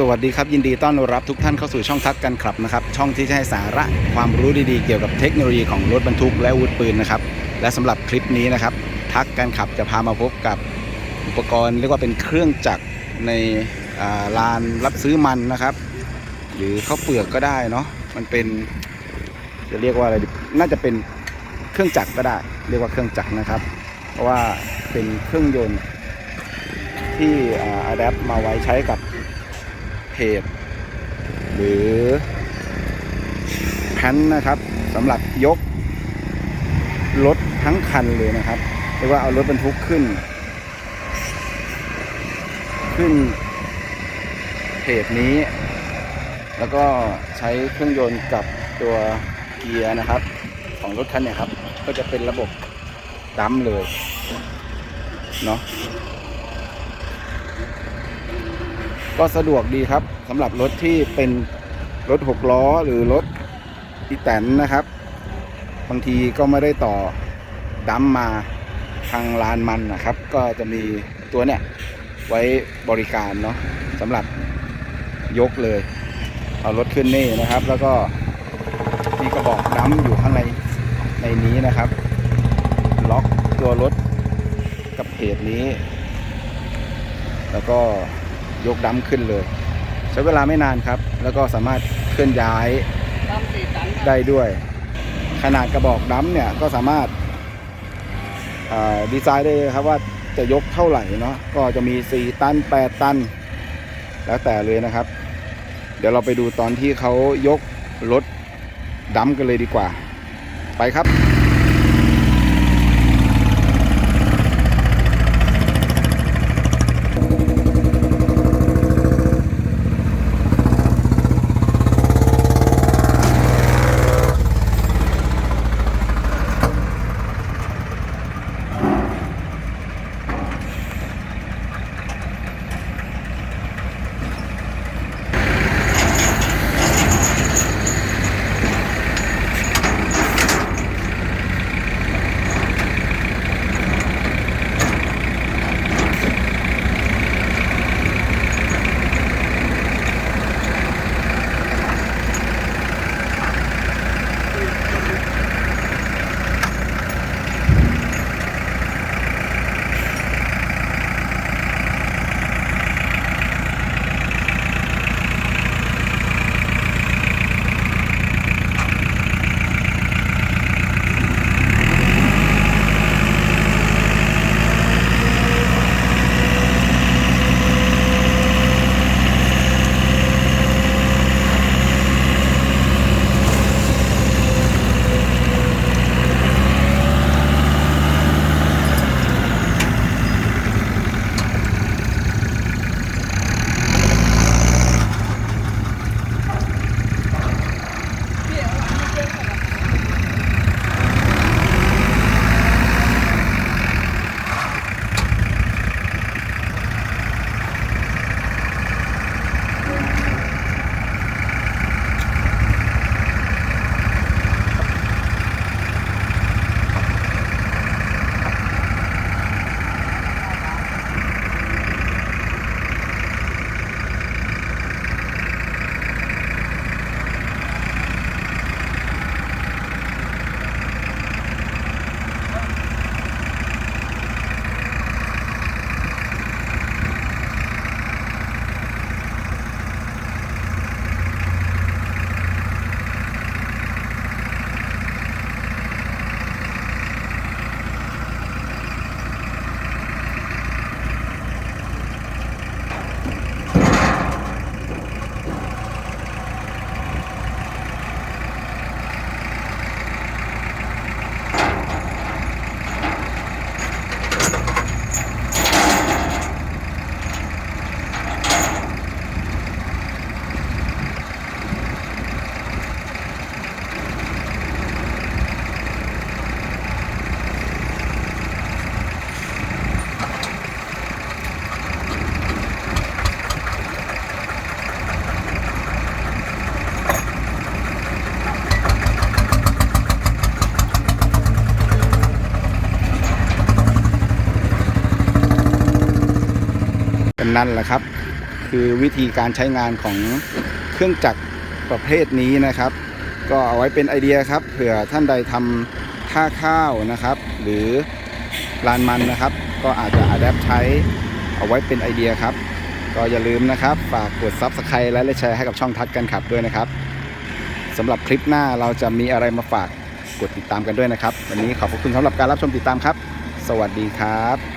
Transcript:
สวัสดีครับยินดีต้อนรับทุกท่านเข้าสู่ช่องทักกันครับนะครับ ช่องที่จะให้สาระความรู้ดีๆ เกี่ยวกับเทคโนโลยีของรถบรรทุกและอาวุธปืนนะครับ และสำหรับคลิปนี้นะครับ ทักกันขับจะพามาพบกับอุปกรณ์เรียกว่าเป็นเครื่องจักรในลานรับซื้อมันนะครับ หรือข้าวเปลือกก็ได้เนาะมันเป็นจะเรียกว่าอะไรน่าจะเป็นเครื่องจักรก็ได้ เรียกว่าเครื่องจักรนะครับ เพราะว่าเป็นเครื่องยนต์ที่อัดแอปมาไว้ใช้กับ เพจ หรือแพนนะครับสำหรับยกรถทั้งคันเลยนะครับเรียกว่าเอารถบรรทุกขึ้น ขึ้นเพจนี้ แล้วก็ใช้เครื่องยนต์กับตัวเกียร์นะครับ ของรถคันเนี่ยครับ ก็จะเป็นระบบดัมเลยเนาะ ก็สะดวกดีครับสำหรับรถที่เป็นรถหกล้อหรือรถอีแตนนะครับ บางทีก็ไม่ได้ต่อดัมมาทางลานมันนะครับ ก็จะมีตัวเนี่ยไว้บริการเนาะสำหรับยกเลย เอารถขึ้นนี่นะครับ แล้วก็มีกระบอกดัมอยู่ข้างในในนี้นะครับ ล็อกตัวรถกับเพจนี้ แล้วก็ ยกดัมขึ้นเลย ใช้เวลาไม่นานครับ แล้วก็สามารถเคลื่อนย้ายได้ด้วย ขนาดกระบอกดัมเนี่ยก็สามารถาดีไซน์ได้ครับว่าจะยกเท่าไหร่เนาะก็จะมี 4 ตัน 8 ตัน แล้วแต่เลยนะครับ เดี๋ยวเราไปดูตอนที่เขายกรถดัมกันเลยดีกว่า ไปครับ นั่นแหละครับ คือวิธีการใช้งานของเครื่องจักรประเภทนี้นะครับ ก็เอาไว้เป็นไอเดียครับ เผื่อท่านใดทำท่าข้าวนะครับ หรือลานมันนะครับ ก็อาจจะอัดแอปใช้เอาไว้เป็นไอเดียครับ ก็อย่าลืมนะครับ ฝากกด Subscribe และแชร์ให้กับช่องทัดกันขับด้วยนะครับสำหรับคลิปหน้าเราจะมีอะไรมาฝากกดติดตามกันด้วยนะครับ วันนี้ขอบคุณสำหรับการรับชมติดตามครับ สวัสดีครับ